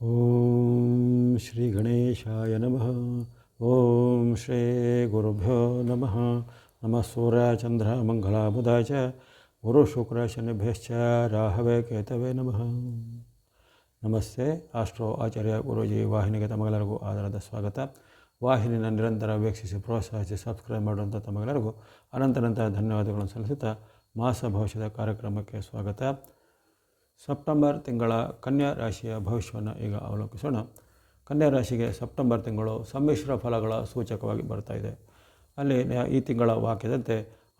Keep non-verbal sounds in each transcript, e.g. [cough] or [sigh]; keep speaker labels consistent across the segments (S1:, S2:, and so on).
S1: ಓಂ ಶ್ರೀ ಗಣೇಶಾಯ ನಮಃ ಓಂ ಶ್ರೀ ಗುರುಭ್ಯೋ ನಮಃ ನಮಃ ಸೂರ್ಯ ಚಂದ್ರ ಮಂಗಳ ಬುಧ ಚ ಗುರು ಶುಕ್ರ ಶನಿಭ್ಯಶ್ಚ ರಾಹವೇ ಕೇತವೇ ನಮಃ ನಮಸ್ತೆ ಆಸ್ಟ್ರೋ ಆಚಾರ್ಯ ಗುರೂಜಿ ವಾಹಿನಿಗೆ ತಮಗೆಲ್ಲರಿಗೂ ಆಧಾರದ ಸ್ವಾಗತ ವಾಹಿನಿನ ನಿರಂತರ ವೀಕ್ಷಿಸಿ ಪ್ರೋತ್ಸಾಹಿಸಿ ಸಬ್ಸ್ಕ್ರೈಬ್ ಮಾಡುವಂಥ ತಮಗೆಲ್ಲರಿಗೂ ಅನಂತನಂತ ಧನ್ಯವಾದಗಳನ್ನು ಸಲ್ಲಿಸುತ್ತಾ ಮಾಸ ಭವಿಷ್ಯದ ಕಾರ್ಯಕ್ರಮಕ್ಕೆ ಸ್ವಾಗತ ಸೆಪ್ಟೆಂಬರ್ ತಿಂಗಳ ಕನ್ಯಾ ರಾಶಿಯ ಭವಿಷ್ಯವನ್ನು ಈಗ ಅವಲೋಕಿಸೋಣ. ಕನ್ಯಾ ರಾಶಿಗೆ ಸೆಪ್ಟೆಂಬರ್ ತಿಂಗಳು ಸಮ್ಮಿಶ್ರ ಫಲಗಳ ಸೂಚಕವಾಗಿ ಬರ್ತಾ ಇದೆ. ಅಲ್ಲಿ ಈ ತಿಂಗಳ ವಾಕ್ಯದಂತೆ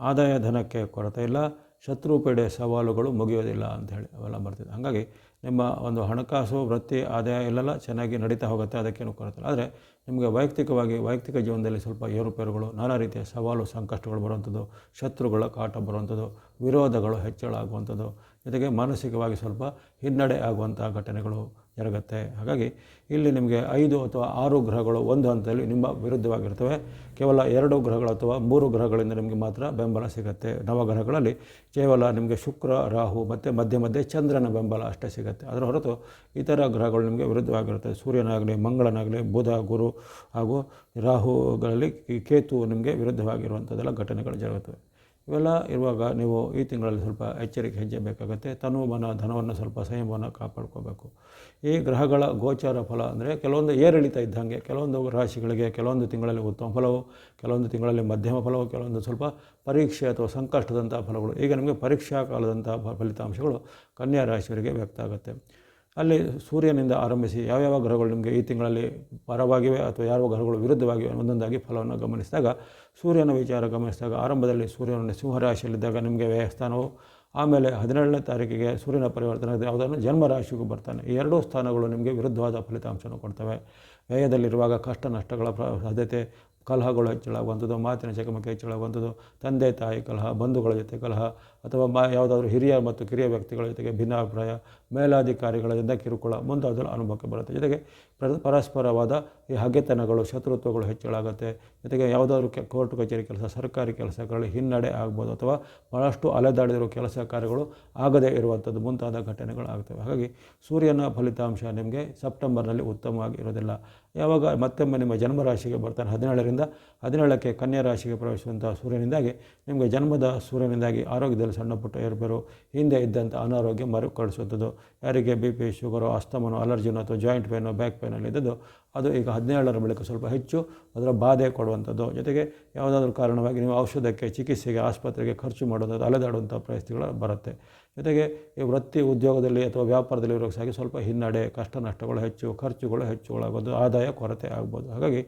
S1: ಆದಾಯ ಧನಕ್ಕೆ ಕೊರತೆ ಇಲ್ಲ, ಶತ್ರು ಪೀಡೆ ಸವಾಲುಗಳು ಮುಗಿಯೋದಿಲ್ಲ ಅಂತ ಹೇಳಿ ಅವೆಲ್ಲ ಬರ್ತಿದೆ. ಹಾಗಾಗಿ ನಿಮ್ಮ ಒಂದು ಹಣಕಾಸು, ವೃತ್ತಿ, ಆದಾಯ ಇಲ್ಲೆಲ್ಲ ಚೆನ್ನಾಗಿ ನಡೀತಾ ಹೋಗುತ್ತೆ, ಅದಕ್ಕೇನು ಕೊರತೆ ಇಲ್ಲ. ಆದರೆ ನಿಮಗೆ ವೈಯಕ್ತಿಕವಾಗಿ, ವೈಯಕ್ತಿಕ ಜೀವನದಲ್ಲಿ ಸ್ವಲ್ಪ ಏರುಪೇರುಗಳು ನಾನಾ ರೀತಿಯ ಸವಾಲು, ಸಂಕಷ್ಟಗಳು ಬರುವಂಥದ್ದು, ಶತ್ರುಗಳ ಕಾಟ ಬರುವಂಥದ್ದು, ವಿರೋಧಗಳು ಹೆಚ್ಚಳ ಆಗುವಂಥದ್ದು ಜೊತೆಗೆ ಮಾನಸಿಕವಾಗಿ ಸ್ವಲ್ಪ ಹಿನ್ನಡೆ ಆಗುವಂಥ ಘಟನೆಗಳು ಜರುಗುತ್ತೆ. ಹಾಗಾಗಿ ಇಲ್ಲಿ ನಿಮಗೆ ಐದು ಅಥವಾ ಆರು ಗ್ರಹಗಳು ಒಂದು ಹಂತದಲ್ಲಿ ನಿಮ್ಮ ವಿರುದ್ಧವಾಗಿರ್ತವೆ. ಕೇವಲ ಎರಡು ಗ್ರಹಗಳು ಅಥವಾ ಮೂರು ಗ್ರಹಗಳಿಂದ ನಿಮಗೆ ಮಾತ್ರ ಬೆಂಬಲ ಸಿಗುತ್ತೆ. ನವಗ್ರಹಗಳಲ್ಲಿ ಕೇವಲ ನಿಮಗೆ ಶುಕ್ರ, ರಾಹು ಮತ್ತು ಮಧ್ಯ ಮಧ್ಯೆ ಚಂದ್ರನ ಬೆಂಬಲ ಅಷ್ಟೇ ಸಿಗುತ್ತೆ. ಅದರ ಹೊರತು ಇತರ ಗ್ರಹಗಳು ನಿಮಗೆ ವಿರುದ್ಧವಾಗಿರುತ್ತೆ. ಸೂರ್ಯನಾಗಲಿ, ಮಂಗಳನಾಗಲಿ, ಬುಧ, ಗುರು ಹಾಗೂ ರಾಹುಗಳಲ್ಲಿ ಕೇತು ನಿಮಗೆ ವಿರುದ್ಧವಾಗಿರುವಂಥದ್ದೆಲ್ಲ ಘಟನೆಗಳು ಜರುಗುತ್ತವೆ. ಇವೆಲ್ಲ ಇರುವಾಗ ನೀವು ಈ ತಿಂಗಳಲ್ಲಿ ಸ್ವಲ್ಪ ಎಚ್ಚರಿಕೆ ಹೆಜ್ಜೆ ಬೇಕಾಗುತ್ತೆ ತನು ಮನ ಧನವನ್ನು ಸ್ವಲ್ಪ ಸಂಯಮವನ್ನು ಕಾಪಾಡ್ಕೋಬೇಕು. ಈ ಗ್ರಹಗಳ ಗೋಚಾರ ಫಲ ಅಂದರೆ ಕೆಲವೊಂದು ಏರಿಳಿತ ಇದ್ದಂಗೆ, ಕೆಲವೊಂದು ರಾಶಿಗಳಿಗೆ ಕೆಲವೊಂದು ತಿಂಗಳಲ್ಲಿ ಉತ್ತಮ ಫಲವು, ಕೆಲವೊಂದು ತಿಂಗಳಲ್ಲಿ ಮಧ್ಯಮ ಫಲವು, ಕೆಲವೊಂದು ಸ್ವಲ್ಪ ಪರೀಕ್ಷೆ ಅಥವಾ ಸಂಕಷ್ಟದಂಥ ಫಲಗಳು. ಈಗ ನಿಮಗೆ ಪರೀಕ್ಷಾ ಕಾಲದಂಥ ಫಲಿತಾಂಶಗಳು ಕನ್ಯಾ ರಾಶಿಯವರಿಗೆ ವ್ಯಕ್ತ ಆಗುತ್ತೆ. ಅಲ್ಲಿ ಸೂರ್ಯನಿಂದ ಆರಂಭಿಸಿ ಯಾವ್ಯಾವ ಗ್ರಹಗಳು ನಿಮಗೆ ಈ ತಿಂಗಳಲ್ಲಿ ಪರವಾಗಿವೆ ಅಥವಾ ಯಾವ ಗ್ರಹಗಳು ವಿರುದ್ಧವಾಗಿವೆ ಒಂದೊಂದಾಗಿ ಫಲವನ್ನು ಗಮನಿಸಿದಾಗ ಸೂರ್ಯನ ವಿಚಾರ ಗಮನಿಸಿದಾಗ ಆರಂಭದಲ್ಲಿ ಸೂರ್ಯನ ಸಿಂಹರಾಶಿಯಲ್ಲಿದ್ದಾಗ ನಿಮಗೆ ವ್ಯಯಸ್ಥಾನವು, ಆಮೇಲೆ ಹದಿನೇಳನೇ ತಾರೀಕಿಗೆ ಸೂರ್ಯನ ಪರಿವರ್ತನೆ, ಯಾವುದನ್ನು ಜನ್ಮರಾಶಿಗೂ ಬರ್ತಾನೆ. ಈ ಎರಡೂ ಸ್ಥಾನಗಳು ನಿಮಗೆ ವಿರುದ್ಧವಾದ ಫಲಿತಾಂಶವನ್ನು ಕೊಡ್ತವೆ. ವ್ಯಯದಲ್ಲಿರುವಾಗ ಕಷ್ಟ ನಷ್ಟಗಳ ಸಾಧ್ಯತೆ, ಕಲಹಗಳು ಹೆಚ್ಚಳಾಗುವಂಥದ್ದು ಮಾತಿನ ಚಕಮಕಿ ಹೆಚ್ಚಳಾಗುವಂಥದ್ದು ತಂದೆ ತಾಯಿ ಕಲಹ, ಬಂಧುಗಳ ಜೊತೆ ಕಲಹ ಅಥವಾ ಮ ಯಾವುದಾದ್ರೂ ಹಿರಿಯ ಮತ್ತು ಕಿರಿಯ ವ್ಯಕ್ತಿಗಳ ಜೊತೆಗೆ ಭಿನ್ನಾಭಿಪ್ರಾಯ ಮೇಲಾಧಿಕಾರಿಗಳಿಂದ ಕಿರುಕುಳ ಮುಂತಾದವು ಅನುಭವಕ್ಕೆ ಬರುತ್ತೆ. ಜೊತೆಗೆ ಪರಸ್ಪರವಾದ ಈ ಹಗೆತನಗಳು, ಶತ್ರುತ್ವಗಳು ಹೆಚ್ಚಳಾಗುತ್ತೆ. ಜೊತೆಗೆ ಯಾವುದಾದ್ರೂ ಕೆ ಕೋರ್ಟ್, ಕಚೇರಿ ಕೆಲಸ, ಸರ್ಕಾರಿ ಕೆಲಸಗಳಲ್ಲಿ ಹಿನ್ನಡೆ ಆಗ್ಬೋದು ಅಥವಾ ಭಾಳಷ್ಟು ಅಲೆದಾಡಿದಿರೋ ಕೆಲಸ ಕಾರ್ಯಗಳು ಆಗದೇ ಇರುವಂಥದ್ದು ಮುಂತಾದ ಘಟನೆಗಳು ಆಗ್ತವೆ ಹಾಗಾಗಿ ಸೂರ್ಯನ ಫಲಿತಾಂಶ ನಿಮಗೆ ಸೆಪ್ಟೆಂಬರ್ನಲ್ಲಿ ಉತ್ತಮವಾಗಿ ಇರೋದಿಲ್ಲ. ಯಾವಾಗ ಮತ್ತೊಮ್ಮೆ ನಿಮ್ಮ ಜನ್ಮರಾಶಿಗೆ ಬರ್ತಾನೆ ಹದಿನೇಳರಿಂದ ಹದಿನೇಳಕ್ಕೆ ಕನ್ಯಾ ರಾಶಿಗೆ ಪ್ರವೇಶಿಸುವಂಥ ಸೂರ್ಯನಿಂದಾಗಿ ನಿಮಗೆ ಜನ್ಮದ ಸೂರ್ಯನಿಂದಾಗಿ ಆರೋಗ್ಯದಲ್ಲಿ ಸಣ್ಣ ಪುಟ್ಟ ಏರ್ಬೇರು, ಹಿಂದೆ ಇದ್ದಂಥ ಅನಾರೋಗ್ಯ ಮರುಕಳಿಸುವಂಥದ್ದು ಯಾರಿಗೆ ಬಿ ಪಿ ಶುಗರು, ಅಸ್ತಮನೋ, ಅಲರ್ಜಿನೋ ಅಥವಾ ಜಾಯಿಂಟ್ ಪೇನೋ, ಬ್ಯಾಕ್ ಪೇನಲ್ಲಿ ಇದ್ದದ್ದು ಅದು ಈಗ ಹದಿನೇಳರ ಬಳಿಕ ಸ್ವಲ್ಪ ಹೆಚ್ಚು ಅದರ ಬಾಧೆ ಕೊಡುವಂಥದ್ದು. ಜೊತೆಗೆ ಯಾವುದಾದ್ರೂ ಕಾರಣವಾಗಿ ನೀವು ಔಷಧಕ್ಕೆ, ಚಿಕಿತ್ಸೆಗೆ, ಆಸ್ಪತ್ರೆಗೆ ಖರ್ಚು ಮಾಡುವಂಥದ್ದು, ಅಲೆದಾಡುವಂಥ ಪರಿಸ್ಥಿತಿಗಳು ಬರುತ್ತೆ. ಜೊತೆಗೆ ಈ ವೃತ್ತಿ ಉದ್ಯೋಗದಲ್ಲಿ ಅಥವಾ ವ್ಯಾಪಾರದಲ್ಲಿ ಇರೋ ಸಾಗಿ ಸ್ವಲ್ಪ ಹಿನ್ನಡೆ ಕಷ್ಟ ನಷ್ಟಗಳು ಹೆಚ್ಚು, ಖರ್ಚುಗಳು ಹೆಚ್ಚುಗಳಾಗೋದು ಆದಾಯ ಕೊರತೆ ಆಗ್ಬೋದು. ಹಾಗಾಗಿ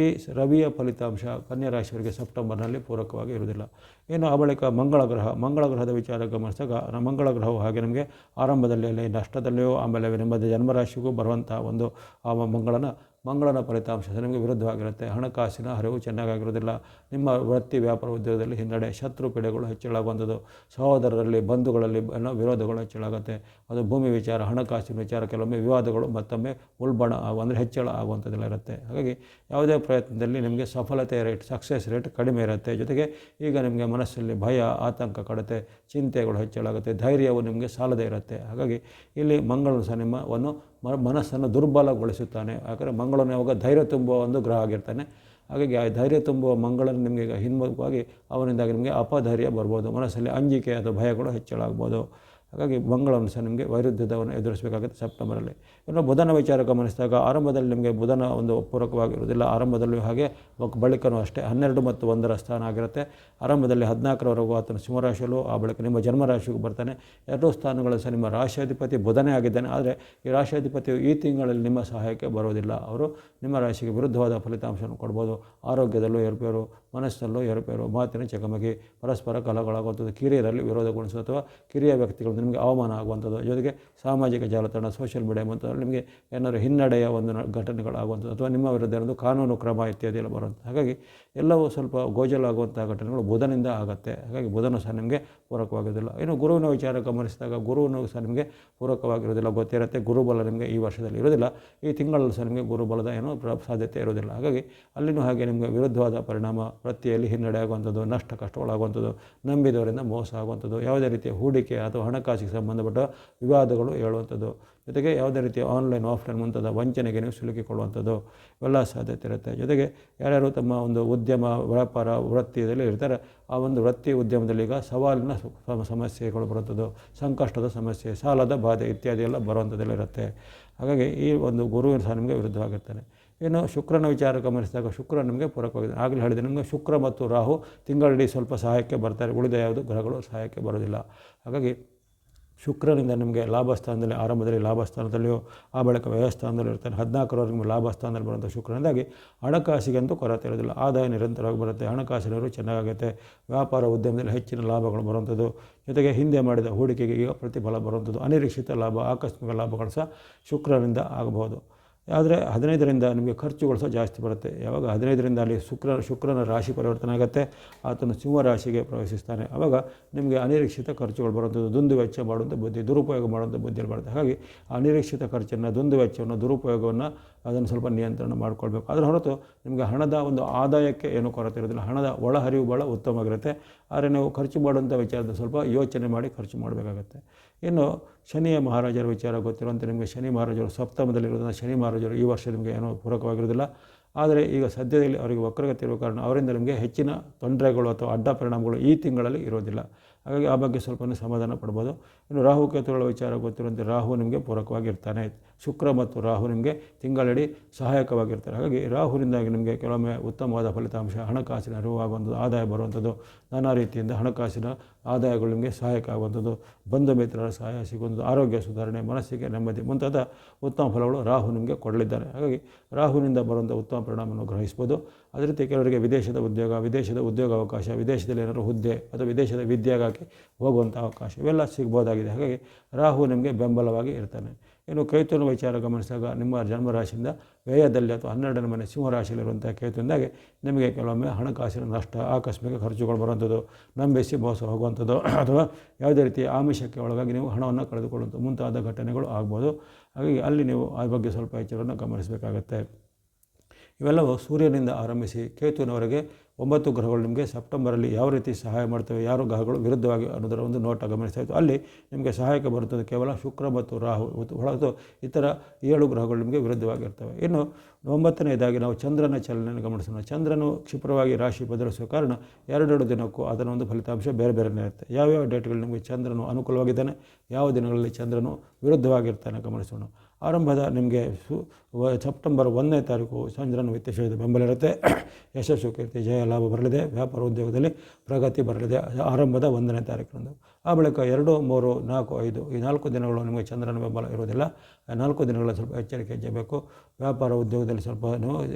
S1: ಈ ರವಿಯ ಫಲಿತಾಂಶ ಕನ್ಯಾ ರಾಶಿಯವರಿಗೆ ಸೆಪ್ಟೆಂಬರ್ನಲ್ಲಿ ಪೂರಕವಾಗಿ ಇರುವುದಿಲ್ಲ. ಇನ್ನು ಆ ಬಳಿಕ ಮಂಗಳ ಗ್ರಹ, ಮಂಗಳ ಗ್ರಹದ ವಿಚಾರ ಗಮನಿಸಿದಾಗ ಮಂಗಳ ಗ್ರಹವು ಹಾಗೆ ನಮಗೆ ಆರಂಭದಲ್ಲಿ ಅಲ್ಲಿ ನಷ್ಟದಲ್ಲಿಯೋ, ಆಮೇಲೆ ನಿಮ್ಮ ಜನ್ಮರಾಶಿಗೂ ಬರುವಂಥ ಒಂದು, ಆ ಮಂಗಳನ ಮಂಗಳನ ಫಲಿತಾಂಶ ನಿಮಗೆ ವಿರುದ್ಧವಾಗಿರುತ್ತೆ. ಹಣಕಾಸಿನ ಹರಿವು ಚೆನ್ನಾಗಿರೋದಿಲ್ಲ ನಿಮ್ಮ ವೃತ್ತಿ ವ್ಯಾಪಾರ ಉದ್ಯೋಗದಲ್ಲಿ ಹಿನ್ನಡೆ ಶತ್ರು ಪೀಡೆಗಳು ಹೆಚ್ಚಳಬಂದದು ಸಹೋದರರಲ್ಲಿ ಬಂಧುಗಳಲ್ಲಿ ವಿರೋಧಗಳು ಹೆಚ್ಚಳಾಗುತ್ತೆ. ಅದು ಭೂಮಿ ವಿಚಾರ, ಹಣಕಾಸಿನ ವಿಚಾರ, ಕೆಲವೊಮ್ಮೆ ವಿವಾದಗಳು ಮತ್ತೊಮ್ಮೆ ಉಲ್ಬಣ ಅಂದರೆ ಹೆಚ್ಚಳ ಆಗುವಂಥದ್ದೆಲ್ಲ ಇರುತ್ತೆ. ಹಾಗಾಗಿ ಯಾವುದೇ ಪ್ರಯತ್ನದಲ್ಲಿ ನಿಮಗೆ ಸಫಲತೆ ರೇಟ್ ಸಕ್ಸಸ್ ರೇಟ್ ಕಡಿಮೆ ಇರುತ್ತೆ. ಜೊತೆಗೆ ಈಗ ನಿಮಗೆ ಮನಸ್ಸಲ್ಲಿ ಭಯ, ಆತಂಕ ಕಡತೆ ಚಿಂತೆಗಳು ಹೆಚ್ಚಳಾಗುತ್ತೆ. ಧೈರ್ಯವು ನಿಮಗೆ ಸಾಲದೇ ಇರುತ್ತೆ. ಹಾಗಾಗಿ ಇಲ್ಲಿ ಮಂಗಳನು ಸಹ ನಿಮ್ಮವನ್ನು ಮನಸ್ಸನ್ನು ದುರ್ಬಲಗೊಳಿಸುತ್ತಾನೆ. ಯಾಕಂದರೆ ಮಂಗಳನ ಯಾವಾಗ ಧೈರ್ಯ ತುಂಬುವ ಒಂದು ಗ್ರಹ ಆಗಿರ್ತಾನೆ. ಹಾಗಾಗಿ ಆ ಧೈರ್ಯ ತುಂಬುವ ಮಂಗಳನ ನಿಮಗೆ ಹಿನ್ಮುಖವಾಗಿ ಅವನಿಂದಾಗಿ ನಿಮಗೆ ಅಪಧೈರ್ಯ ಬರ್ಬೋದು. ಮನಸ್ಸಲ್ಲಿ ಅಂಜಿಕೆ ಅಥವಾ ಭಯಗಳು ಹೆಚ್ಚಳಾಗ್ಬೋದು. ಹಾಗಾಗಿ ಮಂಗಳವನ್ನು ಸಹ ನಿಮಗೆ ವೈರುಧ್ಯದವನ್ನು ಎದುರಿಸಬೇಕಾಗುತ್ತೆ ಸೆಪ್ಟೆಂಬರಲ್ಲಿ. ಇನ್ನು ಬುಧನ ವಿಚಾರ ಗಮನಿಸಿದಾಗ ಆರಂಭದಲ್ಲಿ ನಿಮಗೆ ಬುಧನ ಒಂದು ಪೂರಕವಾಗಿರುವುದಿಲ್ಲ. ಆರಂಭದಲ್ಲೂ ಹಾಗೆ ಬಳಿಕನೂ ಅಷ್ಟೇ. ಹನ್ನೆರಡು ಮತ್ತು ಒಂದರ ಸ್ಥಾನ ಆಗಿರುತ್ತೆ. ಆರಂಭದಲ್ಲಿ ಹದಿನಾಲ್ಕರವರೆಗೂ ಆತನ ಸಿಂಹರಾಶಿಯಲ್ಲೂ ಆ ಬಳಿಕ ನಿಮ್ಮ ಜನ್ಮರಾಶಿಗೂ ಬರ್ತಾನೆ. ಎರಡೂ ಸ್ಥಾನಗಳು ಸಹ ನಿಮ್ಮ ರಾಶಿಯಾಧಿಪತಿ ಬುಧನೇ ಆಗಿದ್ದಾನೆ. ಆದರೆ ಈ ರಾಶಿಯಾಧಿಪತಿಯು ಈ ತಿಂಗಳಲ್ಲಿ ನಿಮ್ಮ ಸಹಾಯಕ್ಕೆ ಬರೋದಿಲ್ಲ ಅವರು ನಿಮ್ಮ ರಾಶಿಗೆ ವಿರುದ್ಧವಾದ ಫಲಿತಾಂಶವನ್ನು ಕೊಡ್ಬೋದು. ಆರೋಗ್ಯದಲ್ಲೂ ಏರುಪೇರು ಮನಸ್ಸಲ್ಲೂ ಏರುಪೇರು ಮಾತಿನ ಚಕಮಕಿ ಪರಸ್ಪರ ಕಲಗಳಾಗುವಂಥದ್ದು ಕಿರಿಯರಲ್ಲಿ ವಿರೋಧಗೊಳಿಸುವ ಅಥವಾ ಕಿರಿಯ ವ್ಯಕ್ತಿಗಳು ನಿಮಗೆ ಅವಮಾನ ಆಗುವಂಥದ್ದು. ಜೊತೆಗೆ ಸಾಮಾಜಿಕ ಜಾಲತಾಣ ಸೋಷಿಯಲ್ ಮೀಡಿಯಾ ಮತ್ತು ನಿಮಗೆ ಏನಾದರೂ ಹಿನ್ನಡೆಯ ಒಂದು ಘಟನೆಗಳಾಗುವಂಥದ್ದು ಅಥವಾ ನಿಮ್ಮ ವಿರುದ್ಧ ಕಾನೂನು ಕ್ರಮ ಇತ್ಯಾದಿ ಎಲ್ಲ ಬರುವಂಥ ಹಾಗಾಗಿ ಎಲ್ಲವೂ ಸ್ವಲ್ಪ ಗೋಜಲಾಗುವಂಥ ಘಟನೆಗಳು ಬುಧನಿಂದ ಆಗುತ್ತೆ. ಹಾಗಾಗಿ ಬುಧನು ಸಹ ನಿಮಗೆ ಪೂರಕವಾಗಿರೋದಿಲ್ಲ ಇನ್ನು ಗುರುವಿನ ವಿಚಾರ ಗಮನಿಸಿದಾಗ ಗುರುವಿನ ಸಹ ನಿಮಗೆ ಪೂರಕವಾಗಿರೋದಿಲ್ಲ ಗೊತ್ತಿರುತ್ತೆ ಗುರುಬಲ ನಿಮಗೆ ಈ ವರ್ಷದಲ್ಲಿ ಇರೋದಿಲ್ಲ ಈ ತಿಂಗಳಲ್ಲಿ ಸಹ ನಿಮಗೆ ಗುರುಬಲದ ಏನೋ ಸಾಧ್ಯತೆ ಇರೋದಿಲ್ಲ ಹಾಗಾಗಿ ಅಲ್ಲಿನೂ ಹಾಗೆ ನಿಮಗೆ ವಿರುದ್ಧವಾದ ಪರಿಣಾಮ ವೃತ್ತಿಯಲ್ಲಿ ಹಿನ್ನಡೆ ಆಗುವಂಥದ್ದು, ನಷ್ಟ ಕಷ್ಟಗಳಾಗುವಂಥದ್ದು, ನಂಬಿದವರಿಂದ ಮೋಸ ಆಗುವಂಥದ್ದು, ಯಾವುದೇ ರೀತಿಯ ಹೂಡಿಕೆ ಅಥವಾ ಹಣಕಾಸಿಗೆ ಸಂಬಂಧಪಟ್ಟ ವಿವಾದಗಳು ಹೇಳುವಂಥದ್ದು. ಜೊತೆಗೆ ಯಾವುದೇ ರೀತಿಯ ಆನ್ಲೈನ್ ಆಫ್ಲೈನ್ ಮುಂತಾದ ವಂಚನೆಗೆ ನೀವು ಸಿಲುಕಿಕೊಳ್ಳುವಂಥದ್ದು ಇವೆಲ್ಲ ಸಾಧ್ಯತೆ ಇರುತ್ತೆ. ಜೊತೆಗೆ ಯಾರ್ಯಾರು ತಮ್ಮ ಒಂದು ಉದ್ಯಮ, ವ್ಯಾಪಾರ, ವೃತ್ತಿಯಲ್ಲಿ ಇರ್ತಾರೆ, ಆ ಒಂದು ವೃತ್ತಿ ಉದ್ಯಮದಲ್ಲಿ ಈಗ ಸವಾಲಿನ ಸಮಸ್ಯೆಗಳು ಬರುವಂಥದ್ದು, ಸಂಕಷ್ಟದ ಸಮಸ್ಯೆ, ಸಾಲದ ಬಾಧೆ ಇತ್ಯಾದಿ ಎಲ್ಲ ಬರುವಂಥದ್ದೆಲ್ಲ ಇರುತ್ತೆ. ಹಾಗಾಗಿ ಈ ಒಂದು ಗುರುವಿನ ಸಹ ನಿಮಗೆ ವಿರುದ್ಧವಾಗಿರ್ತಾನೆ. ಇನ್ನು ಶುಕ್ರನ ವಿಚಾರ ಗಮನಿಸಿದಾಗ ಶುಕ್ರ ನಿಮಗೆ ಪೂರಕವಾಗಿದೆ. ಆಗಲೇ ಹೇಳಿದೆ, ನಿಮಗೆ ಶುಕ್ರ ಮತ್ತು ರಾಹು ತಿಂಗಳಿಡೀ ಸ್ವಲ್ಪ ಸಹಾಯಕ್ಕೆ ಬರ್ತಾರೆ. ಉಳಿದ ಯಾವುದು ಗ್ರಹಗಳು ಸಹಾಯಕ್ಕೆ ಬರೋದಿಲ್ಲ ಹಾಗಾಗಿ ಶುಕ್ರನಿಂದ ನಿಮಗೆ ಲಾಭ ಸ್ಥಾನದಲ್ಲಿ, ಆರಂಭದಲ್ಲಿ ಲಾಭ ಸ್ಥಾನದಲ್ಲಿಯೂ, ಆ ಬಳಿಕ ವ್ಯವಸ್ಥಾನದಲ್ಲಿ ಇರ್ತಾನೆ ಹದಿನಾಲ್ಕರವರೆಗೆ ನಿಮಗೆ ಲಾಭ ಸ್ಥಾನದಲ್ಲಿ ಬರುವಂಥ ಶುಕ್ರನಿಂದಾಗಿ ಹಣಕಾಸಿಗಂತೂ ಕೊರತೆ ಇರೋದಿಲ್ಲ ಆದಾಯ ನಿರಂತರವಾಗಿ ಬರುತ್ತೆ. ಹಣಕಾಸಿನವರು ಚೆನ್ನಾಗಾಗುತ್ತೆ. ವ್ಯಾಪಾರ ಉದ್ಯಮದಲ್ಲಿ ಹೆಚ್ಚಿನ ಲಾಭಗಳು ಬರುವಂಥದ್ದು. ಜೊತೆಗೆ ಹಿಂದೆ ಮಾಡಿದ ಹೂಡಿಕೆಗೆ ಈಗ ಪ್ರತಿಫಲ ಬರುವಂಥದ್ದು. ಅನಿರೀಕ್ಷಿತ ಲಾಭ, ಆಕಸ್ಮಿಕ ಲಾಭಗಳು ಸಹ ಶುಕ್ರನಿಂದ ಆಗಬಹುದು. ಆದರೆ ಹದಿನೈದರಿಂದ ನಿಮಗೆ ಖರ್ಚುಗಳು ಸಹ ಜಾಸ್ತಿ ಬರುತ್ತೆ. ಯಾವಾಗ ಹದಿನೈದರಿಂದ ಅಲ್ಲಿ ಶುಕ್ರ, ಶುಕ್ರನ ರಾಶಿ ಪರಿವರ್ತನೆ ಆಗುತ್ತೆ, ಆತನು ಸಿಂಹ ರಾಶಿಗೆ ಪ್ರವೇಶಿಸ್ತಾನೆ. ಆವಾಗ ನಿಮಗೆ ಅನಿರೀಕ್ಷಿತ ಖರ್ಚುಗಳು ಬರುವಂಥದ್ದು, ದುಂದು ವೆಚ್ಚ ಮಾಡುವಂಥ ಬುದ್ಧಿ, ದುರುಪಯೋಗ ಮಾಡುವಂಥ ಬುದ್ಧಿಯಲ್ಲಿ ಬರುತ್ತೆ. ಹಾಗಾಗಿ ಅನಿರೀಕ್ಷಿತ ಖರ್ಚನ್ನು, ದುಂದು ವೆಚ್ಚವನ್ನು, ದುರುಪಯೋಗವನ್ನು ಅದನ್ನು ಸ್ವಲ್ಪ ನಿಯಂತ್ರಣ ಮಾಡಿಕೊಳ್ಬೇಕು. ಅದರ ಹೊರತು ನಿಮಗೆ ಹಣದ ಒಂದು ಆದಾಯಕ್ಕೆ ಏನೂ ಕೊರತೆ ಇರೋದಿಲ್ಲ. ಹಣದ ಒಳಹರಿವು ಭಾಳ ಉತ್ತಮವಾಗಿರುತ್ತೆ ಆದರೆ ನೀವು ಖರ್ಚು ಮಾಡುವಂಥ ವಿಚಾರದ ಸ್ವಲ್ಪ ಯೋಚನೆ ಮಾಡಿ ಖರ್ಚು ಮಾಡಬೇಕಾಗತ್ತೆ. ಇನ್ನು ಶನಿಯ ಮಹಾರಾಜರ ವಿಚಾರ ಗೊತ್ತಿರುವಂಥ ನಿಮಗೆ ಶನಿ ಮಹಾರಾಜರು ಸಪ್ತಮದಲ್ಲಿರುವುದರಿಂದ ಶನಿ ಮಹಾರಾಜರು ಈ ವರ್ಷ ನಿಮಗೆ ಏನೂ ಪೂರಕವಾಗಿರೋದಿಲ್ಲ ಆದರೆ ಈಗ ಸದ್ಯದಲ್ಲಿ ಅವರಿಗೆ ವಕ್ರಗತಿ ಇರುವ ಕಾರಣ ಅವರಿಂದ ನಿಮಗೆ ಹೆಚ್ಚಿನ ತೊಂದರೆಗಳು ಅಥವಾ ಅಡ್ಡ ಪರಿಣಾಮಗಳು ಈ ತಿಂಗಳಲ್ಲಿ ಇರೋದಿಲ್ಲ ಹಾಗಾಗಿ ಆ ಬಗ್ಗೆ ಸ್ವಲ್ಪ ಸಮಾಧಾನ ಪಡ್ಬೋದು. ಇನ್ನು ರಾಹುಕೇತುಗಳ ವಿಚಾರ ಗೊತ್ತಿರುವಂತೆ ರಾಹು ನಿಮಗೆ ಪೂರಕವಾಗಿರ್ತಾನೆ. ಶುಕ್ರ ಮತ್ತು ರಾಹು ನಿಮಗೆ ತಿಂಗಳಡಿ ಸಹಾಯಕವಾಗಿರ್ತಾರೆ. ಹಾಗಾಗಿ ರಾಹುವಿನಿಂದಾಗಿ ನಿಮಗೆ ಕೆಲವೊಮ್ಮೆ ಉತ್ತಮವಾದ ಫಲಿತಾಂಶ, ಹಣಕಾಸಿನ ಅರಿವು ಆಗುವಂಥದ್ದು ಆದಾಯ ಬರುವಂಥದ್ದು, ನಾನಾ ರೀತಿಯಿಂದ ಹಣಕಾಸಿನ ಆದಾಯಗಳು ನಿಮಗೆ ಸಹಾಯಕ ಆಗುವಂಥದ್ದು ಬಂಧು ಮಿತ್ರರ ಸಹಾಯ ಸಿಗುವಂಥದ್ದು, ಆರೋಗ್ಯ ಸುಧಾರಣೆ, ಮನಸ್ಸಿಗೆ ನೆಮ್ಮದಿ ಮುಂತಾದ ಉತ್ತಮ ಫಲಗಳು ರಾಹು ನಿಮಗೆ ಕೊಡಲಿದ್ದಾರೆ. ಹಾಗಾಗಿ ರಾಹುವಿನಿಂದ ಬರುವಂಥ ಉತ್ತಮ ಪರಿಣಾಮವನ್ನು ಗ್ರಹಿಸ್ಬೋದು. ಅದೇ ರೀತಿ ಕೆಲವರಿಗೆ ವಿದೇಶದ ಉದ್ಯೋಗ ವಿದೇಶದ ಉದ್ಯೋಗ ಅವಕಾಶ, ವಿದೇಶದಲ್ಲಿ ಏನಾದರೂ ಹುದ್ದೆ ಅಥವಾ ವಿದೇಶದ ವಿದ್ಯೆಗಾಗಿ ಹೋಗುವಂಥ ಅವಕಾಶ ಇವೆಲ್ಲ ಸಿಗ್ಬೋದಾಗಿದೆ. ಹಾಗಾಗಿ ರಾಹು ನಿಮಗೆ ಬೆಂಬಲವಾಗಿ ಇರ್ತಾನೆ. ಇನ್ನು ಕೇತುವಿನ ವಿಚಾರ ಗಮನಿಸಿದಾಗ ನಿಮ್ಮ ಜನ್ಮರಾಶಿಯಿಂದ ವ್ಯಯದಲ್ಲಿ ಅಥವಾ ಹನ್ನೆರಡನೇ ಮನೆ ಸಿಂಹರಾಶಿಯಲ್ಲಿರುವಂಥ ಕೇತುವಿನಾಗೆ ನಿಮಗೆ ಕೆಲವೊಮ್ಮೆ ಹಣಕಾಸಿನ ನಷ್ಟ, ಆಕಸ್ಮಿಕ ಖರ್ಚುಗಳು ಬರುವಂಥದ್ದು, ನಂಬಿಸಿ ಮೋಸ ಹೋಗುವಂಥದ್ದು, [clears throat] ಅಥವಾ ಯಾವುದೇ ರೀತಿಯ ಆಮಿಷಕ್ಕೆ ಒಳಗಾಗಿ ನೀವು ಹಣವನ್ನು ಕಳೆದುಕೊಳ್ಳುವಂಥ ಮುಂತಾದ ಘಟನೆಗಳು ಆಗ್ಬೋದು. ಹಾಗಾಗಿ ಅಲ್ಲಿ ನೀವು ಆ ಬಗ್ಗೆ ಸ್ವಲ್ಪ ಎಚ್ಚರವನ್ನು ಗಮನಿಸಬೇಕಾಗತ್ತೆ. ಇವೆಲ್ಲವೂ ಸೂರ್ಯನಿಂದ ಆರಂಭಿಸಿ ಕೇತುವಿನವರೆಗೆ ಒಂಬತ್ತು ಗ್ರಹಗಳು ನಿಮಗೆ ಸೆಪ್ಟೆಂಬರಲ್ಲಿ ಯಾವ ರೀತಿ ಸಹಾಯ ಮಾಡ್ತವೆ, ಯಾರು ಗ್ರಹಗಳು ವಿರುದ್ಧವಾಗಿ ಅನ್ನೋದರ ಒಂದು ನೋಟ ಗಮನಿಸ್ತಾ ಅಲ್ಲಿ ನಿಮಗೆ ಸಹಾಯಕ ಬರುತ್ತದೆ ಕೇವಲ ಶುಕ್ರ ಮತ್ತು ರಾಹು ಮತ್ತು ಇತರ ಏಳು ಗ್ರಹಗಳು ನಿಮಗೆ ವಿರುದ್ಧವಾಗಿರ್ತವೆ. ಇನ್ನು ಒಂಬತ್ತನೇದಾಗಿ ನಾವು ಚಂದ್ರನ ಚಲನೆಯನ್ನು ಗಮನಿಸೋಣ. ಚಂದ್ರನು ಕ್ಷಿಪ್ರವಾಗಿ ರಾಶಿ ಬದಲಿಸುವ ಕಾರಣ ಎರಡೆರಡು ದಿನಕ್ಕೂ ಅದರ ಒಂದು ಫಲಿತಾಂಶ ಬೇರೆ ಬೇರೆನೇ ಇರುತ್ತೆ ಯಾವ್ಯಾವ ಡೇಟ್ಗಳು ನಿಮಗೆ ಚಂದ್ರನು ಅನುಕೂಲವಾಗಿದ್ದಾನೆ, ಯಾವ ದಿನಗಳಲ್ಲಿ ಚಂದ್ರನು ವಿರುದ್ಧವಾಗಿರ್ತಾನೆ ಗಮನಿಸೋಣ. ಆರಂಭದ ನಿಮಗೆ ಸು ಸೆಪ್ಟೆಂಬರ್ ಒಂದನೇ ತಾರೀಕು ಚಂದ್ರನ ವಿತ್ತೇಶದ ಬೆಂಬಲ ಇರುತ್ತೆ. [coughs] ಯಶಸ್ಸು ಕೀರ್ತಿ, ಜಯ, ಲಾಭ ಬರಲಿದೆ. ವ್ಯಾಪಾರ ಉದ್ಯೋಗದಲ್ಲಿ ಪ್ರಗತಿ ಬರಲಿದೆ. ಆರಂಭದ ಒಂದನೇ ತಾರೀಕಿನಂದು. ಆ ಬಳಿಕ ಎರಡು, ಮೂರು, ನಾಲ್ಕು, ಐದು, ಈ ನಾಲ್ಕು ದಿನಗಳು ನಿಮಗೆ ಚಂದ್ರನ ಬೆಂಬಲ ಇರೋದಿಲ್ಲ ನಾಲ್ಕು ದಿನಗಳ ಸ್ವಲ್ಪ ಎಚ್ಚರಿಕೆ ಹೆಜ್ಜೆ ಬೇಕು ವ್ಯಾಪಾರ ಉದ್ಯೋಗದಲ್ಲಿ ಸ್ವಲ್ಪ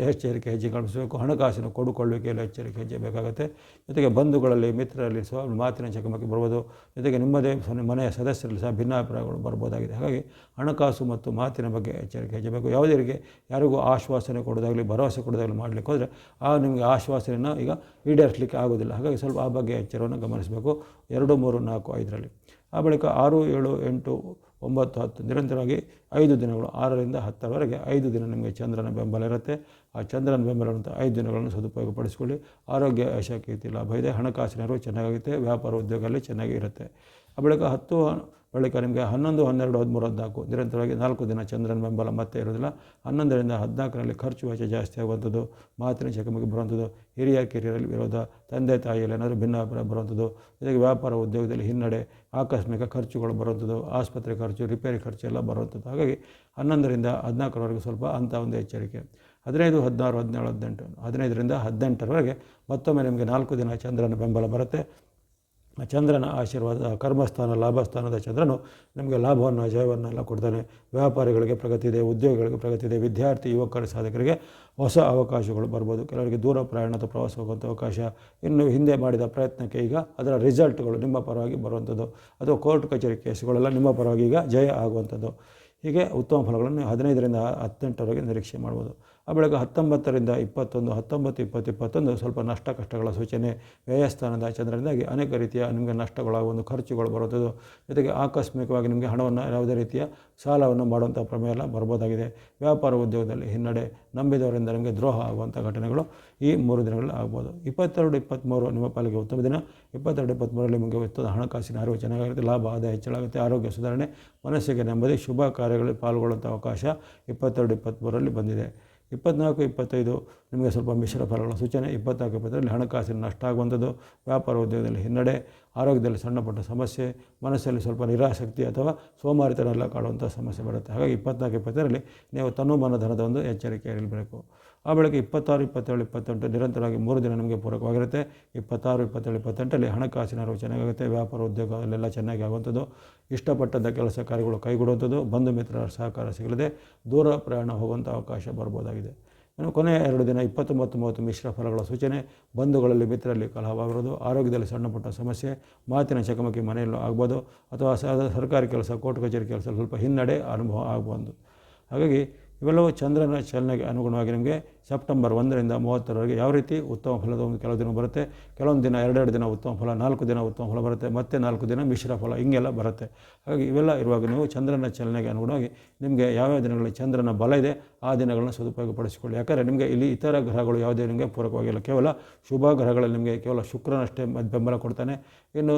S1: ಎಚ್ಚರಿಕೆ ಹೆಜ್ಜೆ ಕಾಣಿಸಬೇಕು. ಹಣಕಾಸಿನ ಕೊಡುಕೊಳ್ಳುವಿಕೆಯಲ್ಲಿ ಎಚ್ಚರಿಕೆ ಹೆಜ್ಜೆ ಬೇಕಾಗುತ್ತೆ ಜೊತೆಗೆ ಬಂಧುಗಳಲ್ಲಿ, ಮಿತ್ರರಲ್ಲಿ ಸ್ವ ಮಾತಿನ ಚಕಮಕಿ ಬರ್ಬೋದು. ಜೊತೆಗೆ ನಿಮ್ಮದೇ ಮನೆಯ ಸದಸ್ಯರಲ್ಲಿ ಸಹ ಭಿನ್ನಾಭಿಪ್ರಾಯಗಳು ಬರ್ಬೋದಾಗಿದೆ. ಹಾಗಾಗಿ ಹಣಕಾಸು ಮತ್ತು ಮಾತಿನ ಬಗ್ಗೆ ಎಚ್ಚರಿಕೆ ಹೆಜ್ಜೆ ಬೇಕು ಯಾವುದೇ ಯಾರಿಗೂ ಆಶ್ವಾಸನೆ ಕೊಡೋದಾಗಲಿ, ಭರವಸೆ ಕೊಡೋದಾಗಲಿ ಮಾಡಲಿಕ್ಕೆ ಹೋದರೆ ಆ ನಿಮಗೆ ಆಶ್ವಾಸನೆಯನ್ನು ಈಗ ಈಡೇರಿಸಲಿಕ್ಕೆ ಆಗೋದಿಲ್ಲ ಹಾಗಾಗಿ ಸ್ವಲ್ಪ ಆ ಬಗ್ಗೆ ಎಚ್ಚರವನ್ನು ಗಮನಿಸಬೇಕು. ಎರಡು, ಮೂರು, ನಾಲ್ಕು ಐದರಲ್ಲಿ ಆ ಬಳಿಕ ಆರು, ಏಳು, ಎಂಟು, ಒಂಬತ್ತು, ಹತ್ತು ನಿರಂತರವಾಗಿ ಐದು ದಿನಗಳು, ಆರರಿಂದ ಹತ್ತರವರೆಗೆ ಐದು ದಿನ ನಿಮಗೆ ಚಂದ್ರನ ಬೆಂಬಲ ಇರುತ್ತೆ. ಆ ಚಂದ್ರನ ಬೆಂಬಲ ಇರುವಂಥ ಐದು ದಿನಗಳನ್ನು ಸದುಪಯೋಗಪಡಿಸಿಕೊಳ್ಳಿ. ಆರೋಗ್ಯ ಯಶಕ್ಕೆ ಲಾಭ ಇದೆ. ಹಣಕಾಸಿನ ಚೆನ್ನಾಗಿರುತ್ತೆ. ವ್ಯಾಪಾರ ಉದ್ಯೋಗದಲ್ಲಿ ಚೆನ್ನಾಗಿ ಇರುತ್ತೆ. ಆ ಬಳಿಕ ಹತ್ತು ಬಳಿಕ ನಿಮಗೆ ಹನ್ನೊಂದು, ಹನ್ನೆರಡು, ಹದಿಮೂರು, ಹದಿನಾಲ್ಕು. ನಿರಂತರವಾಗಿ ನಾಲ್ಕು ದಿನ ಚಂದ್ರನ ಬೆಂಬಲ ಮತ್ತೆ ಇರೋದಿಲ್ಲ ಹನ್ನೊಂದರಿಂದ ಹದಿನಾಲ್ಕರಲ್ಲಿ ಖರ್ಚು ವೆಚ್ಚ ಜಾಸ್ತಿ ಆಗುವಂಥದ್ದು, ಮಾತಿನ ಚಕಮಕಿ ಬರುವಂಥದ್ದು, ಹಿರಿಯ ಕಿರಿಯರಲ್ಲಿ ವಿರೋಧ, ತಂದೆ, ತಾಯಿಯಲ್ಲಿ ಏನಾದರೂ ಭಿನ್ನಾಭಿಪ್ರಾಯ ಬರುವಂಥದ್ದು ಜೊತೆಗೆ ವ್ಯಾಪಾರ ಉದ್ಯೋಗದಲ್ಲಿ ಹಿನ್ನಡೆ, ಆಕಸ್ಮಿಕ ಖರ್ಚುಗಳು ಬರುವಂಥದ್ದು, ಆಸ್ಪತ್ರೆ ಖರ್ಚು, ರಿಪೇರಿ ಖರ್ಚು ಎಲ್ಲ ಬರುವಂಥದ್ದು. ಹಾಗಾಗಿ ಹನ್ನೊಂದರಿಂದ ಹದಿನಾಲ್ಕರವರೆಗೆ ಸ್ವಲ್ಪ ಅಂಥ ಒಂದು ಎಚ್ಚರಿಕೆ. ಹದಿನೈದು, ಹದಿನಾರು, ಹದಿನೇಳು, ಹದಿನೆಂಟು, ಹದಿನೈದರಿಂದ ಹದಿನೆಂಟರವರೆಗೆ ಮತ್ತೊಮ್ಮೆ ನಿಮಗೆ ನಾಲ್ಕು ದಿನ ಚಂದ್ರನ ಬೆಂಬಲ ಬರುತ್ತೆ. ಚಂದ್ರನ ಆಶೀರ್ವಾದ, ಕರ್ಮಸ್ಥಾನ, ಲಾಭಸ್ಥಾನದ ಚಂದ್ರನು ನಿಮಗೆ ಲಾಭವನ್ನು ಜಯವನ್ನೆಲ್ಲ ಕೊಡ್ತಾನೆ. ವ್ಯಾಪಾರಿಗಳಿಗೆ ಪ್ರಗತಿ ಇದೆ, ಉದ್ಯೋಗಿಗಳಿಗೆ ಪ್ರಗತಿ ಇದೆ, ವಿದ್ಯಾರ್ಥಿ, ಯುವಕರ ಸಾಧಕರಿಗೆ ಹೊಸ ಅವಕಾಶಗಳು ಬರ್ಬೋದು. ಕೆಲವರಿಗೆ ದೂರ ಪ್ರಯಾಣ ಅಥವಾ ಪ್ರವಾಸ ಹೋಗುವಂಥ ಅವಕಾಶ. ಇನ್ನು ಹಿಂದೆ ಮಾಡಿದ ಪ್ರಯತ್ನಕ್ಕೆ ಈಗ ಅದರ ರಿಸಲ್ಟ್ಗಳು ನಿಮ್ಮ ಪರವಾಗಿ ಬರುವಂಥದ್ದು. ಅಥವಾ ಕೋರ್ಟ್ ಕಚೇರಿ ಕೇಸುಗಳೆಲ್ಲ ನಿಮ್ಮ ಪರವಾಗಿ ಈಗ ಜಯ ಆಗುವಂಥದ್ದು. ಹೀಗೆ ಉತ್ತಮ ಫಲಗಳನ್ನು ಹದಿನೈದರಿಂದ ಹದಿನೆಂಟರವರೆಗೆ ನಿರೀಕ್ಷೆ ಮಾಡ್ಬೋದು. ಆ ಬೆಳಗ್ಗೆ ಹತ್ತೊಂಬತ್ತರಿಂದ ಇಪ್ಪತ್ತೊಂದು, ಹತ್ತೊಂಬತ್ತು ಇಪ್ಪತ್ತು ಇಪ್ಪತ್ತೊಂದು ಸ್ವಲ್ಪ ನಷ್ಟ ಕಷ್ಟಗಳ ಸೂಚನೆ ವ್ಯಯಸ್ಥಾನದ ಚಂದ್ರನಿಂದಾಗಿ ಅನೇಕ ರೀತಿಯ ನಿಮಗೆ ನಷ್ಟಗಳ ಒಂದು ಖರ್ಚುಗಳು ಬರುತ್ತದೆ ಜೊತೆಗೆ ಆಕಸ್ಮಿಕವಾಗಿ ನಿಮಗೆ ಹಣವನ್ನು ಯಾವುದೇ ರೀತಿಯ ಸಾಲವನ್ನು ಮಾಡುವಂಥ ಪ್ರಮೇಯ ಎಲ್ಲ ಬರ್ಬೋದಾಗಿದೆ. ವ್ಯಾಪಾರ ಉದ್ಯೋಗದಲ್ಲಿ ಹಿನ್ನಡೆ ನಂಬಿದವರಿಂದ ನಿಮಗೆ ದ್ರೋಹ ಆಗುವಂಥ ಘಟನೆಗಳು ಈ ಮೂರು ದಿನಗಳಲ್ಲಿ ಆಗ್ಬೋದು. ಇಪ್ಪತ್ತೆರಡು, ಇಪ್ಪತ್ತ್ಮೂರು ನಿಮ್ಮ ಪಾಲಿಗೆ ಉತ್ತಮ ದಿನ. ಇಪ್ಪತ್ತೆರಡು, ಇಪ್ಪತ್ತ್ಮೂರರಲ್ಲಿ ನಿಮಗೆ ಉತ್ತಮ ಹಣಕಾಸಿನ ಅರಿವು ಚೆನ್ನಾಗಿರುತ್ತೆ, ಲಾಭ, ಆದಾಯ ಹೆಚ್ಚಳಾಗುತ್ತೆ, ಆರೋಗ್ಯ ಸುಧಾರಣೆ, ಮನಸ್ಸಿಗೆ ನೆಮ್ಮದಿ, ಶುಭ ಕಾರ್ಯಗಳಲ್ಲಿ ಪಾಲ್ಗೊಳ್ಳುವಂಥ ಅವಕಾಶ ಇಪ್ಪತ್ತೆರಡು, ಇಪ್ಪತ್ತ್ಮೂರರಲ್ಲಿ ಬಂದಿದೆ. ಇಪ್ಪತ್ನಾಲ್ಕು, ಇಪ್ಪತ್ತೈದು, ನಿಮಗೆ ಸ್ವಲ್ಪ ಮಿಶ್ರ ಫಲಗಳ. ಸೂಚನೆ ಇಪ್ಪತ್ನಾಲ್ಕು ಇಪ್ಪತ್ತರಲ್ಲಿ ಹಣಕಾಸಿನ ನಷ್ಟ ಆಗುವಂಥದ್ದು. ವ್ಯಾಪಾರ ಉದ್ಯೋಗದಲ್ಲಿ ಹಿನ್ನಡೆ. ಆರೋಗ್ಯದಲ್ಲಿ ಸಣ್ಣ ಪುಟ್ಟ ಸಮಸ್ಯೆ, ಮನಸ್ಸಲ್ಲಿ ಸ್ವಲ್ಪ ನಿರಾಸಕ್ತಿ ಅಥವಾ ಸೋಮಾರಿತನ ಎಲ್ಲ ಕಾಡುವಂಥ ಸಮಸ್ಯೆ ಬರುತ್ತೆ. ಹಾಗಾಗಿ ಇಪ್ಪತ್ನಾಲ್ಕು ಇಪ್ಪತ್ತರಲ್ಲಿ ನೀವು ತನು ಧನದ ಒಂದು ಎಚ್ಚರಿಕೆ ಇರಬೇಕು. ಆ ಬಳಿಕ ಇಪ್ಪತ್ತಾರು, ಇಪ್ಪತ್ತೇಳು, ಇಪ್ಪತ್ತೆಂಟು ನಿರಂತರವಾಗಿ ಮೂರು ದಿನ ನಮಗೆ ಪೂರಕವಾಗಿರುತ್ತೆ. ಇಪ್ಪತ್ತಾರು, ಇಪ್ಪತ್ತೇಳು, ಇಪ್ಪತ್ತೆಂಟರಲ್ಲಿ ಹಣಕಾಸಿನ ಅರಿವು ಚೆನ್ನಾಗಾಗುತ್ತೆ ವ್ಯಾಪಾರ, ಉದ್ಯೋಗ ಅಲ್ಲೆಲ್ಲ ಚೆನ್ನಾಗಿ ಆಗುವಂಥದ್ದು. ಇಷ್ಟಪಟ್ಟಂಥ ಕೆಲಸ ಕಾರ್ಯಗಳು ಕೈಗೊಡುವಂಥದ್ದು ಬಂಧು ಮಿತ್ರರ ಸಹಕಾರ ಸಿಗಲಿದೆ. ದೂರ ಪ್ರಯಾಣ ಹೋಗುವಂಥ ಅವಕಾಶ ಬರ್ಬೋದಾಗಿದೆ. ಇನ್ನು ಕೊನೆಯ ಎರಡು ದಿನ ಇಪ್ಪತ್ತೊಂಬತ್ತು ಮೂವತ್ತು ಮಿಶ್ರ ಫಲಗಳ ಸೂಚನೆ. ಬಂಧುಗಳಲ್ಲಿ ಮಿತ್ರರಲ್ಲಿ ಕಲಹವಾಗಿರೋದು ಆರೋಗ್ಯದಲ್ಲಿ ಸಣ್ಣಪುಟ್ಟ ಸಮಸ್ಯೆ. ಮಾತಿನ ಚಕಮಕಿ ಮನೆಯಲ್ಲೂ ಆಗ್ಬೋದು. ಅಥವಾ ಸರ್ಕಾರಿ ಕೆಲಸ, ಕೋರ್ಟ್ ಕಚೇರಿ ಕೆಲಸ ಸ್ವಲ್ಪ ಹಿನ್ನಡೆ ಅನುಭವ ಆಗ್ಬೋದು. ಹಾಗಾಗಿ ಇವೆಲ್ಲವೂ ಚಂದ್ರನ ಚಲನೆಗೆ ಅನುಗುಣವಾಗಿ ನಿಮಗೆ ಸೆಪ್ಟೆಂಬರ್ ಒಂದರಿಂದ ಮೂವತ್ತರವರೆಗೆ ಯಾವ ರೀತಿ ಉತ್ತಮ ಫಲದ ಒಂದು ಕೆಲವು ದಿನ ಬರುತ್ತೆ? ಕೆಲವೊಂದು ದಿನ ಎರಡೆರಡು ದಿನ ಉತ್ತಮ ಫಲ, ನಾಲ್ಕು ದಿನ ಉತ್ತಮ ಫಲ ಬರುತ್ತೆ, ಮತ್ತೆ ನಾಲ್ಕು ದಿನ ಮಿಶ್ರ ಫಲ, ಹಿಂಗೆಲ್ಲ ಬರುತ್ತೆ. ಹಾಗಾಗಿ ಇವೆಲ್ಲ ಇರುವಾಗ ನೀವು ಚಂದ್ರನ ಚಲನೆಗೆ ಅನುಗುಣವಾಗಿ ನಿಮಗೆ ಯಾವ್ಯಾವ ದಿನಗಳಲ್ಲಿ ಚಂದ್ರನ ಬಲ ಇದೆ, ಆ ದಿನಗಳನ್ನು ಸದುಪಯೋಗಪಡಿಸಿಕೊಳ್ಳಿ. ಯಾಕಂದರೆ ನಿಮಗೆ ಇಲ್ಲಿ ಇತರ ಗ್ರಹಗಳು ಯಾವುದೇ ನಿಮಗೆ ಪೂರಕವಾಗಿಲ್ಲ. ಕೇವಲ ಶುಭ ಗ್ರಹಗಳಲ್ಲಿ ನಿಮಗೆ ಕೇವಲ ಶುಕ್ರನಷ್ಟೇ ಬೆಂಬಲ ಕೊಡ್ತಾನೆ. ಇನ್ನು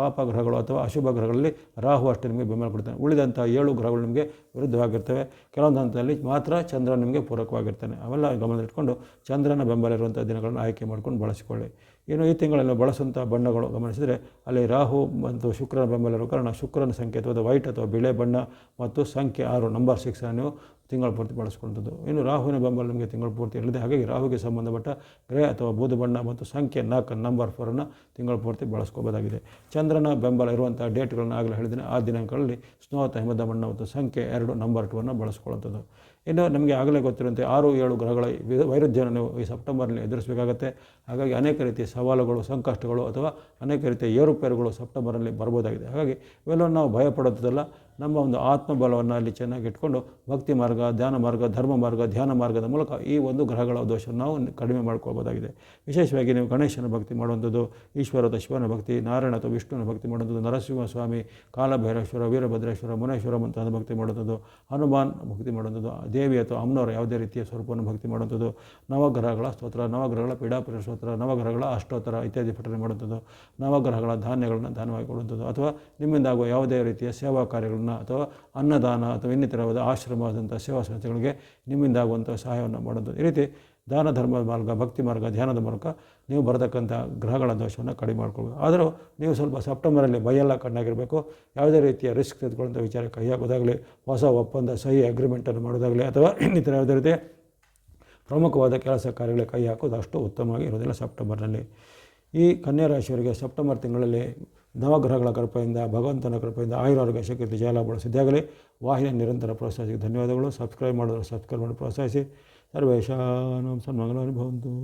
S1: ಪಾಪ ಗ್ರಹಗಳು ಅಥವಾ ಅಶುಭ ಗ್ರಹಗಳಲ್ಲಿ ರಾಹು ಅಷ್ಟೇ ನಿಮಗೆ ಬೆಂಬಲ ಕೊಡ್ತಾನೆ. ಉಳಿದಂಥ ಏಳು ಗ್ರಹಗಳು ನಿಮಗೆ ವಿರುದ್ಧವಾಗಿರ್ತವೆ. ಕೆಲವೊಂದು ಹಂತದಲ್ಲಿ ಮಾತ್ರ ಚಂದ್ರ ನಿಮಗೆ ಪೂರಕವಾಗಿರ್ತಾನೆ. ಅವೆಲ್ಲ ಗಮನದಲ್ಲಿಟ್ಕೊಂಡು ಚಂದ್ರನ ಬೆಂಬಲ ಇರುವಂಥ ದಿನಗಳನ್ನು ಆಯ್ಕೆ ಮಾಡ್ಕೊಂಡು ಬಳಸಿಕೊಳ್ಳಿ. ಇನ್ನು ಈ ತಿಂಗಳಲ್ಲಿ ಬಳಸುವಂಥ ಬಣ್ಣಗಳು ಗಮನಿಸಿದರೆ ಅಲ್ಲಿ ರಾಹು ಮತ್ತು ಶುಕ್ರನ ಬೆಂಬಲ ಇರುವ ಕಾರಣ ಶುಕ್ರನ ಸಂಕೇತವಾದ ವೈಟ್ ಅಥವಾ ಬಿಳೆ ಬಣ್ಣ ಮತ್ತು ಸಂಖ್ಯೆ ಆರು, ನಂಬರ್ ಸಿಕ್ಸನ್ನು ನೀವು ತಿಂಗಳ ಪೂರ್ತಿ ಬಳಸ್ಕೊಳ್ತದ್ದು ಇನ್ನು ರಾಹುವಿನ ಬೆಂಬಲ ನಿಮಗೆ ತಿಂಗಳ ಪೂರ್ತಿ ಇರಲಿದೆ. ಹಾಗಾಗಿ ರಾಹುಗೆ ಸಂಬಂಧಪಟ್ಟ ಗ್ರಹ ಅಥವಾ ಬೂದು ಬಣ್ಣ ಮತ್ತು ಸಂಖ್ಯೆ ನಾಲ್ಕು, ನಂಬರ್ ಫೋರನ್ನು ತಿಂಗಳ ಪೂರ್ತಿ ಬಳಸ್ಕೋಬೋದಾಗಿದೆ. ಚಂದ್ರನ ಬೆಂಬಲ ಇರುವಂಥ ಡೇಟ್ಗಳನ್ನು ಆಗಲೇ ಹೇಳಿದ್ದೀನಿ. ಆ ದಿನಾಂಕಗಳಲ್ಲಿ ಸ್ನೋತ, ಹಿಮದ ಬಣ್ಣ ಮತ್ತು ಸಂಖ್ಯೆ ಎರಡು, ನಂಬರ್ ಟೂವನ್ನು ಬಳಸ್ಕೊಳ್ಳುವಂಥದ್ದು. ಇನ್ನು ನಮಗೆ ಆಗಲೇ ಗೊತ್ತಿರುವಂತೆ ಆರು ಏಳು ಗ್ರಹಗಳ ವೈರುಧ್ಯವನ್ನು ಈ ಸೆಪ್ಟೆಂಬರ್ನಲ್ಲಿ ಎದುರಿಸಬೇಕಾಗತ್ತೆ. ಹಾಗಾಗಿ ಅನೇಕ ರೀತಿಯ ಸವಾಲುಗಳು, ಸಂಕಷ್ಟಗಳು ಅಥವಾ ಅನೇಕ ರೀತಿಯ ಏರುಪೇರುಗಳು ಸೆಪ್ಟೆಂಬರ್ನಲ್ಲಿ ಬರ್ಬೋದಾಗಿದೆ. ಹಾಗಾಗಿ ಇವೆಲ್ಲವನ್ನು ನಾವು ಭಯಪಡೋದಲ್ಲ. ನಮ್ಮ ಒಂದು ಆತ್ಮಬಲವನ್ನು ಅಲ್ಲಿ ಚೆನ್ನಾಗಿ ಇಟ್ಕೊಂಡು ಭಕ್ತಿ ಮಾರ್ಗ, ಧ್ಯಾನ ಮಾರ್ಗ, ಧರ್ಮ ಮಾರ್ಗ, ಧ್ಯಾನ ಮಾರ್ಗದ ಮೂಲಕ ಈ ಒಂದು ಗ್ರಹಗಳ ದೋಷವನ್ನು ನಾವು ಕಡಿಮೆ ಮಾಡ್ಕೊಳ್ಬೋದಾಗಿದೆ. ವಿಶೇಷವಾಗಿ ನೀವು ಗಣೇಶನ ಭಕ್ತಿ ಮಾಡುವಂಥದ್ದು ಈಶ್ವರ ಅಥವಾ ಶಿವನ ಭಕ್ತಿ ನಾರಾಯಣ ಅಥವಾ ವಿಷ್ಣುವಿನ ಭಕ್ತಿ ಮಾಡುವಂಥದ್ದು ನರಸಿಂಹ ಸ್ವಾಮಿ ಕಾಲಭೈರೇಶ್ವರ, ವೀರಭದ್ರೇಶ್ವರ, ಮುನೇಶ್ವರ ಮುಂತಾದ ಭಕ್ತಿ ಮಾಡುವಂಥದ್ದು, ಹನುಮಾನ್ ಭಕ್ತಿ ಮಾಡುವಂಥದ್ದು, ದೇವಿ ಅಥವಾ ಅಮ್ಮನವರ ಯಾವುದೇ ರೀತಿಯ ಸ್ವರೂಪವನ್ನು ಭಕ್ತಿ ಮಾಡುವಂಥದ್ದು, ನವಗ್ರಹಗಳ ಸ್ತೋತ್ರ, ನವಗ್ರಹಗಳ ಪೀಡಾಪುರ ಸ್ತೋತ್ರ, ನವಗ್ರಹಗಳ ಅಷ್ಟೋತ್ತರ ಇತ್ಯಾದಿ ಪಠನೆ ಮಾಡುವಂಥದ್ದು, ನವಗ್ರಹಗಳ ಧಾನ್ಯಗಳನ್ನು ದಾನವಾಗಿ ಕೊಡುವಂಥದ್ದು ಅಥವಾ ನಿಮ್ಮಿಂದಾಗುವ ಯಾವುದೇ ರೀತಿಯ ಸೇವಾ ಕಾರ್ಯಗಳನ್ನು ಅಥವಾ ಅನ್ನದಾನ ಅಥವಾ ಇನ್ನಿತರವಾದ ಆಶ್ರಮವಾದಂಥ ಸೇವಾ ಸಂಸ್ಥೆಗಳಿಗೆ ನಿಮ್ಮಿಂದ ಆಗುವಂಥ ಸಹಾಯವನ್ನು ಮಾಡೋದು. ಈ ರೀತಿ ದಾನ ಧರ್ಮದ ಮಾರ್ಗ, ಭಕ್ತಿ ಮಾರ್ಗ, ಧ್ಯಾನದ ಮೂಲಕ ನೀವು ಬರತಕ್ಕಂಥ ಗ್ರಹಗಳ ದೋಷವನ್ನು ಕಡಿಮೆ ಮಾಡ್ಕೊಳ್ಬೇಕು. ಆದರೂ ನೀವು ಸ್ವಲ್ಪ ಸೆಪ್ಟೆಂಬರಲ್ಲಿ ಭಯೆಲ್ಲ ಕಣ್ಣಾಗಿರಬೇಕು. ಯಾವುದೇ ರೀತಿಯ ರಿಸ್ಕ್ ತೆಗೆದುಕೊಳ್ಳುವಂಥ ವಿಚಾರ ಕೈ ಹಾಕೋದಾಗಲಿ ಹೊಸ ಒಪ್ಪಂದ, ಸಹಿ ಅಗ್ರಿಮೆಂಟನ್ನು ಮಾಡೋದಾಗಲಿ ಅಥವಾ ಇನ್ನಿತರ ಯಾವುದೇ ರೀತಿಯ ಪ್ರಮುಖವಾದ ಕೆಲಸ ಕಾರ್ಯಗಳಿಗೆ ಕೈ ಹಾಕೋದು ಅಷ್ಟು ಉತ್ತಮವಾಗಿ ಇರೋದಿಲ್ಲ ಸೆಪ್ಟೆಂಬರ್ನಲ್ಲಿ. ಈ ಕನ್ಯಾ ರಾಶಿಯವರಿಗೆ ಸೆಪ್ಟೆಂಬರ್ ತಿಂಗಳಲ್ಲಿ ನವಗ್ರಹಗಳ ಕೃಪೆಯಿಂದ, ಭಗವಂತನ ಕೃಪೆಯಿಂದ ಆಯುರಾರೋಗ್ಯ ಶಕ್ತಿ ಜಾಲ ಬಳಸಿದ್ದಾಗಲೇ ವಾಹಿನಿ ನಿರಂತರ ಪ್ರೋತ್ಸಾಹಿಸಿ. ಧನ್ಯವಾದಗಳು. ಸಬ್ಸ್ಕ್ರೈಬ್ ಮಾಡಿದ್ರೆ ಸಬ್ಸ್ಕ್ರೈಬ್ ಮಾಡಿ ಪ್ರೋತ್ಸಾಹಿಸಿ. ಸರ್ವೇಶಾನಂ ಸನ್ಮಂಗಲಾನುಭವಂತು